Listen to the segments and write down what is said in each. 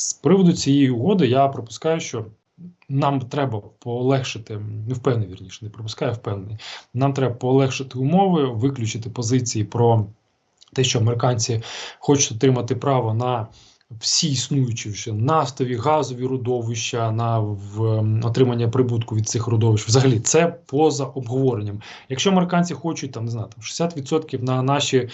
З приводу цієї угоди я припускаю, що нам треба полегшити, не впевнений, вірніше, не пропускаю, впевнений. Нам треба полегшити умови, виключити позиції про те, що американці хочуть отримати право на всі існуючі вже нафтові, газові родовища, на в, ем, отримання прибутку від цих родовищ. Взагалі, це поза обговоренням. Якщо американці хочуть там, не знаю, там 60% на наші е,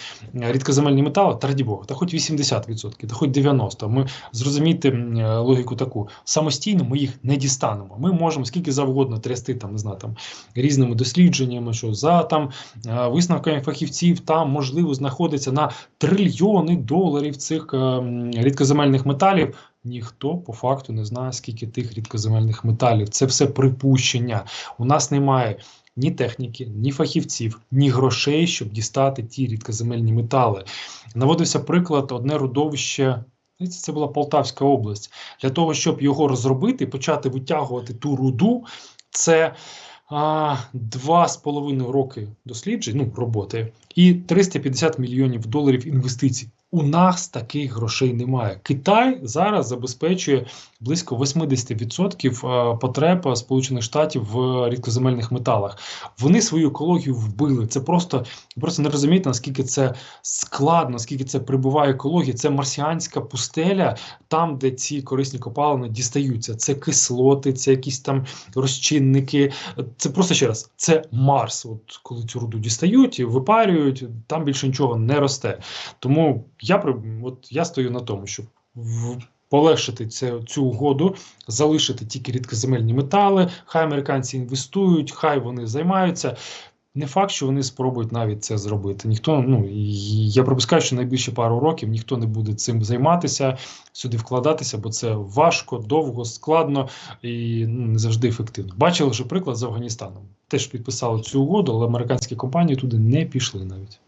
рідкоземельні метали, та раді Бога, та хоч 80%, та хоч 90%. Ми зрозуміти е, логіку таку. Самостійно ми їх не дістанемо. Ми можемо скільки завгодно трясти там, не знаю, там різними дослідженнями, що за там е, висновками фахівців там можливо знаходиться на трильйони доларів цих е, м, рідкоземельних металів. Ніхто по факту не знає, скільки тих рідкоземельних металів. Це все припущення. У нас немає ні техніки, ні фахівців, ні грошей, щоб дістати ті рідкоземельні метали. Наводився приклад одне родовище. Це була Полтавська область. Для того, щоб його розробити, почати витягувати ту руду, це а, два з половиною роки досліджень, ну роботи, і 350 мільйонів доларів інвестицій. У нас таких грошей немає. Китай зараз забезпечує близько 80% е, потреб Сполучених Штатів в рідкоземельних металах. Вони свою екологію вбили. Це просто просто не розумієте, наскільки це складно, наскільки це прибуває екології. Це марсіанська пустеля, там, де ці корисні копалини дістаються. Це кислоти, це якісь там розчинники. Це просто ще раз, це Марс. От коли цю руду дістають і випарюють, там більше нічого не росте. Тому я от я стою на тому, щоб. Полегшити це, цю угоду, залишити тільки рідкоземельні метали, хай американці інвестують, хай вони займаються. Не факт, що вони спробують навіть це зробити. Ніхто, ну я припускаю, що найближчі пару років ніхто не буде цим займатися, сюди вкладатися, бо це важко, довго, складно і ну, не завжди ефективно. Бачили вже приклад з Афганістаном. Теж підписали цю угоду, але американські компанії туди не пішли навіть.